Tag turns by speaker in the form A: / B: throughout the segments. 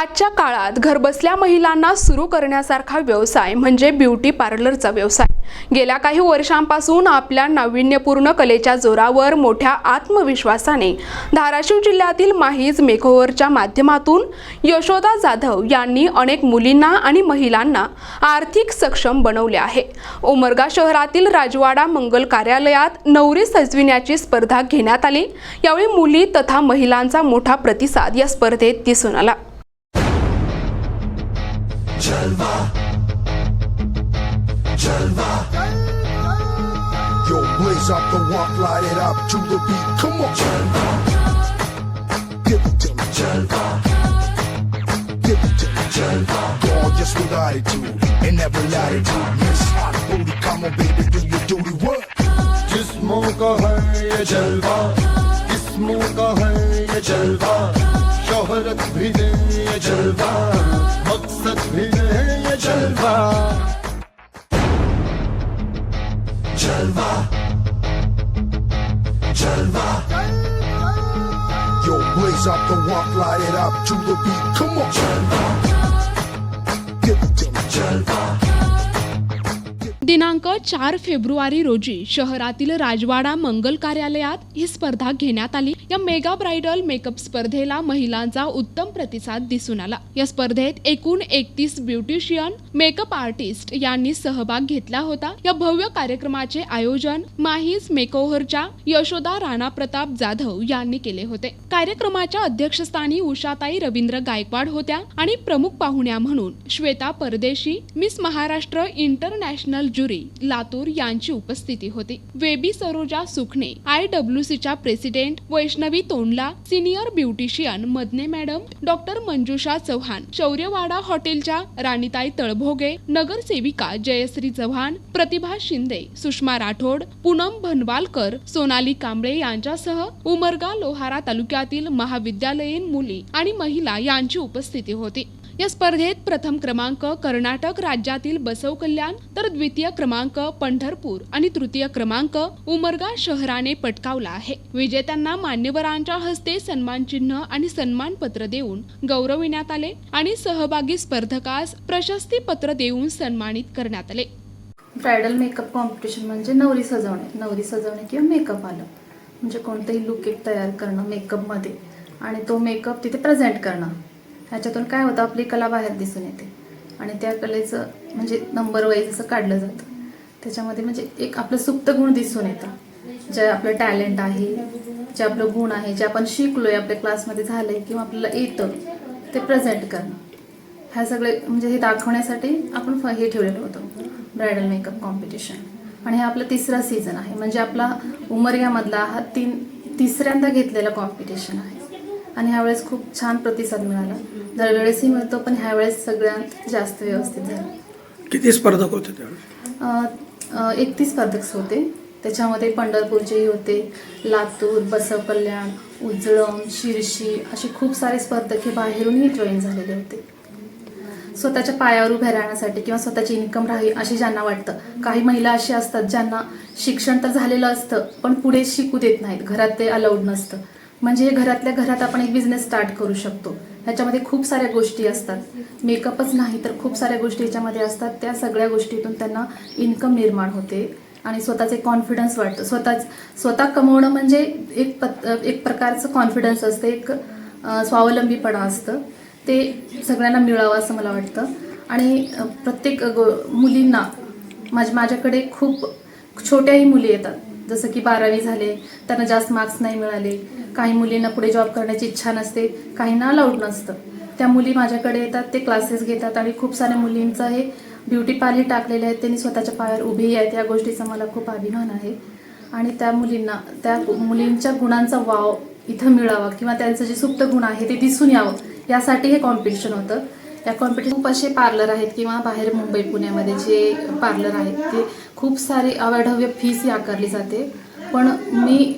A: आजच्या काळात घरबसल्या महिलांना सुरू करण्यासारखा व्यवसाय म्हणजे ब्युटी पार्लरचा व्यवसाय. गेल्या काही वर्षांपासून आपल्या नाविन्यपूर्ण कलेच्या जोरावर मोठ्या आत्मविश्वासाने धाराशिव जिल्ह्यातील माहीज मेकओव्हरच्या माध्यमातून यशोदा जाधव यांनी अनेक मुलींना आणि महिलांना आर्थिक सक्षम बनवले आहे. उमरगा शहरातील राजवाडा मंगल कार्यालयात नवरी सजविण्याची स्पर्धा घेण्यात आली. यावेळी मुली तथा महिलांचा मोठा प्रतिसाद या स्पर्धेत दिसून आला.
B: Jalva. Jalva. Yo, blaze up the walk, light it up to the beat. Come on. Jalva. Give it to me. Jalva. Give it to me. Jalva. Gorgeous with attitude and every latitude. Miss Hot Booty, come on, baby, do your duty. What?
C: जिस्मों का है ये जलवा किस्मों का है ये जलवा शोहरत भी दे ये जलवा
B: Blaze up the walk, light it up to the beat. Come on. Give it to me.
A: दिनांक चार फेब्रुवारी रोजी शहरातील राजवाडा मंगल कार्यालयात ही स्पर्धा घेण्यात आली. या मेगा ब्रायडल मेकअप स्पर्धेला महिलांचा उत्तम प्रतिसाद दिसून आला. या स्पर्धेत एकूण एकतीस ब्युटिशियन मेकअप आर्टिस्ट यांनी सहभाग घेतला होता. या भव्य कार्यक्रमाचे आयोजन माहीज मेकओव्हरच्या यशोदा राणा प्रताप जाधव यांनी केले होते. कार्यक्रमाच्या अध्यक्षस्थानी उषाताई रवींद्र गायकवाड होत्या आणि प्रमुख पाहुण्या म्हणून Shweta Pardeshi miss Maharashtra international jury Latur यांची उपस्थिती होती. वेबी सरोजा सुखणे आय डब्ल्यू सीच्या president Vaishnavi Tondla senior beautician Madane madam doctor Manjusha Chavan Shauryawada हॉटेलच्या राणीताई तळभोगे नगरसेविका जयश्री चव्हाण प्रतिभा शिंदे सुषमा राठोड पूनम भनवालकर सोनाली कांबळे यांच्यासह उमरगा लोहारा तालुक्यातील महाविद्यालयीन मुली आणि महिला यांची उपस्थिती होती. या स्पर्धेत प्रथम क्रमांक कर्नाटक राज्यातील बसव कल्याण तर द्वितीय क्रमांक पंढरपूर आणि तृतीय क्रमांक उमरगा शहराने पटकावला आहे. विजेत्यांना मान्यवरांच्या हस्ते सन्मान चिन्ह आणि सन्मान पत्र देऊन गौरविण्यात आले आणि सहभागी स्पर्धकास प्रशस्ती पत्र देऊन सन्मानित करण्यात आले.
D: ब्रायडल मेकअप कॉम्पिटिशन म्हणजे नवरी सजवणे नवरी सजवणे किंवा मेकअप आलं. म्हणजे कोणतंही लुक एक तयार करणं मेकअपमध्ये आणि तो मेकअप तिथे प्रेझेंट करणं. ह्याच्यातून काय होतं आपली कला बाहेर दिसून येते. आणि त्या कलेचं म्हणजे नंबर वाईज असं काढलं जातं. त्याच्यामध्ये म्हणजे एक आपलं सुप्त गुण दिसून येतं. जे आपलं टॅलेंट आहे जे आपलं गुण आहे जे आपण शिकलोय आपल्या क्लासमध्ये झालंय किंवा आपल्याला येतं ते प्रेझेंट करणं. ह्या सगळे म्हणजे हे दाखवण्यासाठी आपण फ- हे ठेवलेलं होतं. ब्रायडल मेकअप कॉम्पिटिशन आणि हा आपलं तिसरा सीझन आहे. म्हणजे आपला उमरग्यामधला हा तीन तिसऱ्यांदा घेतलेला कॉम्पिटिशन आहे. आणि ह्यावेळेस खूप छान प्रतिसाद मिळाला. दरवेळेसही मिळतो पण ह्यावेळेस सगळ्यात जास्त व्यवस्थित झालं.
E: किती स्पर्धक होते त्यावेळेस?
D: एकतीस स्पर्धक होते. त्याच्यामध्ये पंढरपूरचेही होते लातूर बसव कल्याण उजळम शिरशी असे खूप सारे स्पर्धक हे बाहेरूनही जॉईन झालेले होते. स्वतःच्या पायावर उभ्या राहण्यासाठी किंवा स्वतःची इन्कम राहावी अशी ज्यांना वाटतं. काही महिला अशी असतात ज्यांना शिक्षण तर झालेलं असतं पण पुढे शिकू देत नाहीत. घरात ते अलाउड नसतं. म्हणजे हे घरातल्या घरात आपण एक बिझनेस स्टार्ट करू शकतो. ह्याच्यामध्ये खूप साऱ्या गोष्टी असतात. मेकअपच नाही तर खूप साऱ्या गोष्टी याच्यामध्ये असतात. त्या सगळ्या गोष्टीतून त्यांना इन्कम निर्माण होते आणि स्वतःचे कॉन्फिडन्स वाटतं स्वतःच स्वतः कमवणं म्हणजे एक पत एक प्रकारचं कॉन्फिडन्स असतं. एक स्वावलंबीपणा असतं. ते सगळ्यांना मिळावं असं मला वाटतं. आणि प्रत्येक गो मुलींना माझ्या माझ्याकडे खूप छोट्याही मुली येतात. जसं की बारावी झाले त्यांना जास्त मार्क्स नाही मिळाले. काही मुलींना पुढे जॉब करण्याची इच्छा नसते काहींना अलाउड नसतं. त्या मुली माझ्याकडे येतात ते क्लासेस घेतात आणि खूप साऱ्या मुलींचं हे ब्युटी पार्लर टाकलेले आहेत त्यांनी स्वतःच्या पायावर उभी आहेत. या गोष्टीचा मला खूप अभिमान आहे. आणि त्या मुलींना त्या मुलींच्या गुणांचा वाव इथं मिळावा किंवा त्यांचं जे सुप्त गुण आहे ते दिसून यावं यासाठी हे कॉम्पिटिशन होतं. त्या कॉम्पिटिशन खूप असे पार्लर आहेत किंवा बाहेर मुंबई पुण्यामध्ये जे पार्लर आहेत ते खूप सारे अवाढव्य फीस ही आकारली जाते. पण मी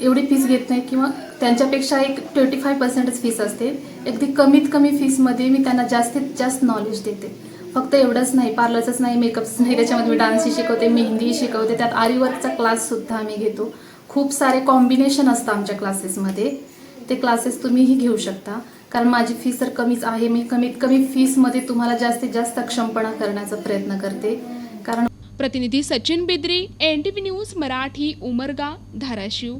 D: एवढी फीस घेत नाही किंवा त्यांच्यापेक्षा एक ट्वेंटी फाय पर्सेंटच फीस असते. अगदी कमीत कमी फीसमध्ये मी त्यांना जास्तीत जास्त नॉलेज देते. फक्त एवढंच नाही पार्लरचंच नाही मेकअपच नाही त्याच्यामध्ये मी डान्सही शिकवते मेहंदी शिकवते त्यात आरीवर्कचा क्लाससुद्धा आम्ही घेतो. खूप सारे कॉम्बिनेशन असतं आमच्या क्लासेसमध्ये ते क्लासेस तुम्हीही घेऊ शकता. कारण माझी फीस तर कमीच आहे. मी कमीत कमी फीसमध्ये तुम्हाला जास्तीत जास्त क्षमपणा करण्याचा प्रयत्न करते. कारण
A: प्रतिनिधी Sachin Bidri N T V news Marathi Umarga Dharashiv.